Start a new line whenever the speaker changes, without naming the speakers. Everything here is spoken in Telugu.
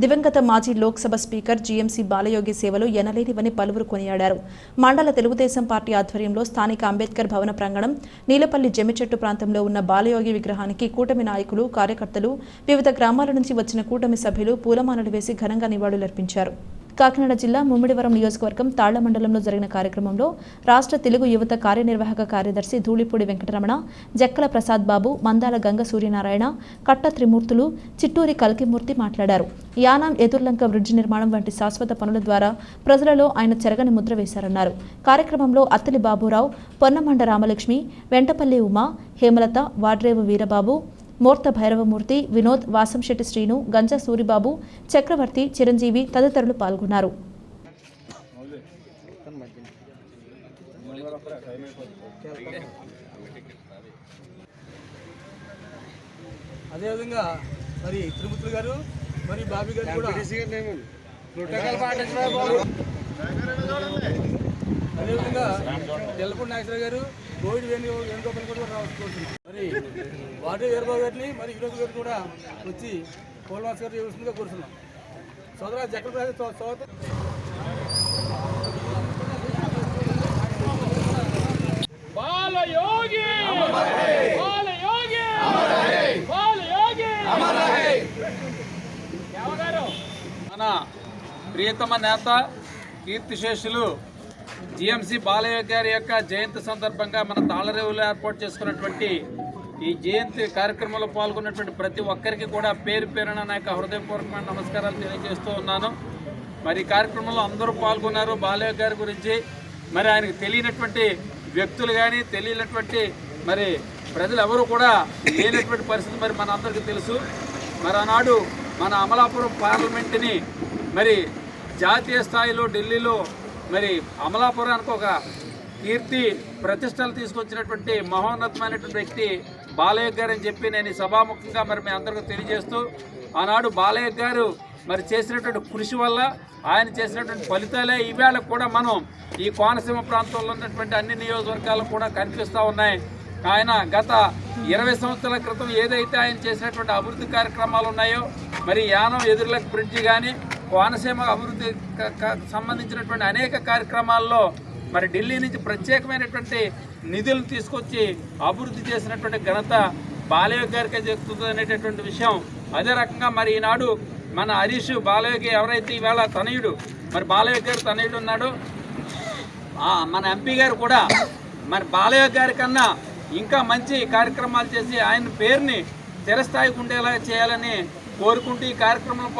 దివంగత మాజీ లోక్సభ స్పీకర్ జీఎంసీ బాలయోగి సేవలు ఎనలేనివని పలువురు కొనియాడారు. మండల తెలుగుదేశం పార్టీ ఆధ్వర్యంలో స్థానిక అంబేద్కర్ భవన ప్రాంగణం నీలపల్లి జమ్మిచెట్టు ప్రాంతంలో ఉన్న బాలయోగి విగ్రహానికి కూటమి నాయకులు కార్యకర్తలు వివిధ గ్రామాల నుంచి వచ్చిన కూటమి సభ్యులు పూలమాలలు వేసి ఘనంగా నివాళులర్పించారు. కాకినాడ జిల్లా ముమ్మిడివరం నియోజకవర్గం తాళ్ళ మండలంలో జరిగిన కార్యక్రమంలో రాష్ట్ర తెలుగు యువత కార్యనిర్వాహక కార్యదర్శి ధూళిపూడి వెంకటరమణ జక్కల ప్రసాద్ బాబు మందాల గంగ సూర్యనారాయణ కట్ట త్రిమూర్తులు చిట్టూరి కల్కిమూర్తి మాట్లాడారు. యానాం ఎదుర్లంక బ్రిడ్జి నిర్మాణం వంటి శాశ్వత పనుల ద్వారా ప్రజలలో ఆయన చెరగని ముద్ర వేశారన్నారు. కార్యక్రమంలో అత్తలి బాబురావు పొన్నమండ రామలక్ష్మి వెంటపల్లి ఉమా హేమలత వాడ్రేవు వీరబాబు మూర్త భైరవమూర్తి వినోద్ వాసంశెట్టి శ్రీను గంజా సూరిబాబు చక్రవర్తి చిరంజీవి తదితరులు పాల్గొన్నారు.
అదేవిధంగా మరి తిరుమతులు గారు మరి బాబీ గారు కూడా. అదేవిధంగా తెల్లపూడి నాగేశ్వర గారు కోవిడ్ వేణు వేణుగోపాల్ కూడా రావచ్చు మరి వాటి వీరబాబు గారిని మరి ఈరోజు గారు కూడా వచ్చి పోలవాస్ గారు చేయవలసిందిగా కోరుతున్నాం. సోదరా జగన్ సోదరు
బాలయోగి! బాలయోగి! బాలయోగి! ఎవగారు మన ప్రియతమ నేత కీర్తిశేషులు జిఎంసి బాలయ్య గారి యొక్క జయంతి సందర్భంగా మన తాళరేవులో ఏర్పాటు చేసుకున్నటువంటి ఈ జయంతి కార్యక్రమంలో పాల్గొన్నటువంటి ప్రతి ఒక్కరికి కూడా పేరు పేరున నా యొక్క హృదయపూర్వకమైన నమస్కారాలు తెలియజేస్తూ ఉన్నాను. మరి కార్యక్రమంలో అందరూ పాల్గొన్నారు. బాలయ్య గారి గురించి మరి ఆయనకు తెలియనటువంటి వ్యక్తులు కానీ తెలియనటువంటి మరి ప్రజలు ఎవరు కూడా లేనటువంటి పరిస్థితి మరి మన అందరికీ తెలుసు. మరి ఆనాడు మన అమలాపురం పార్లమెంటుని మరి జాతీయ స్థాయిలో ఢిల్లీలో మరి అమలాపురానికి ఒక కీర్తి ప్రతిష్టలు తీసుకొచ్చినటువంటి మహోన్నతమైనటువంటి వ్యక్తి బాలయ్య గారు అని చెప్పి నేను సభాముఖంగా మరి మీ అందరికీ తెలియజేస్తూ ఆనాడు బాలయ్య గారు మరి చేసినటువంటి కృషి వల్ల ఆయన చేసినటువంటి ఫలితాలే ఈవేళ కూడా మనం ఈ కోనసీమ ప్రాంతంలో ఉన్నటువంటి అన్ని నియోజకవర్గాలు కూడా కనిపిస్తూ ఉన్నాయి. ఆయన గత ఇరవై సంవత్సరాల క్రితం ఏదైతే ఆయన చేసినటువంటి అభివృద్ధి కార్యక్రమాలు ఉన్నాయో మరి యానం ఎదురులకు బ్రిడ్జి కానీ కోనసీమ అభివృద్ధి సంబంధించినటువంటి అనేక కార్యక్రమాల్లో మరి ఢిల్లీ నుంచి ప్రత్యేకమైనటువంటి నిధులను తీసుకొచ్చి అభివృద్ధి చేసినటువంటి ఘనత బాలయ్య గారికే చెప్తుంది అనేటటువంటి విషయం అదే రకంగా మరి ఈనాడు మన హరీష్ బాలయ్యకి ఎవరైతే ఈవేళ తనయుడు మరి బాలయ్య గారు తనయుడు ఉన్నాడు మన ఎంపీ గారు కూడా మరి బాలయ్య గారి కన్నా ఇంకా మంచి కార్యక్రమాలు చేసి ఆయన పేరుని చిరస్థాయికి ఉండేలా చేయాలని కోరుకుంటూ ఈ కార్యక్రమం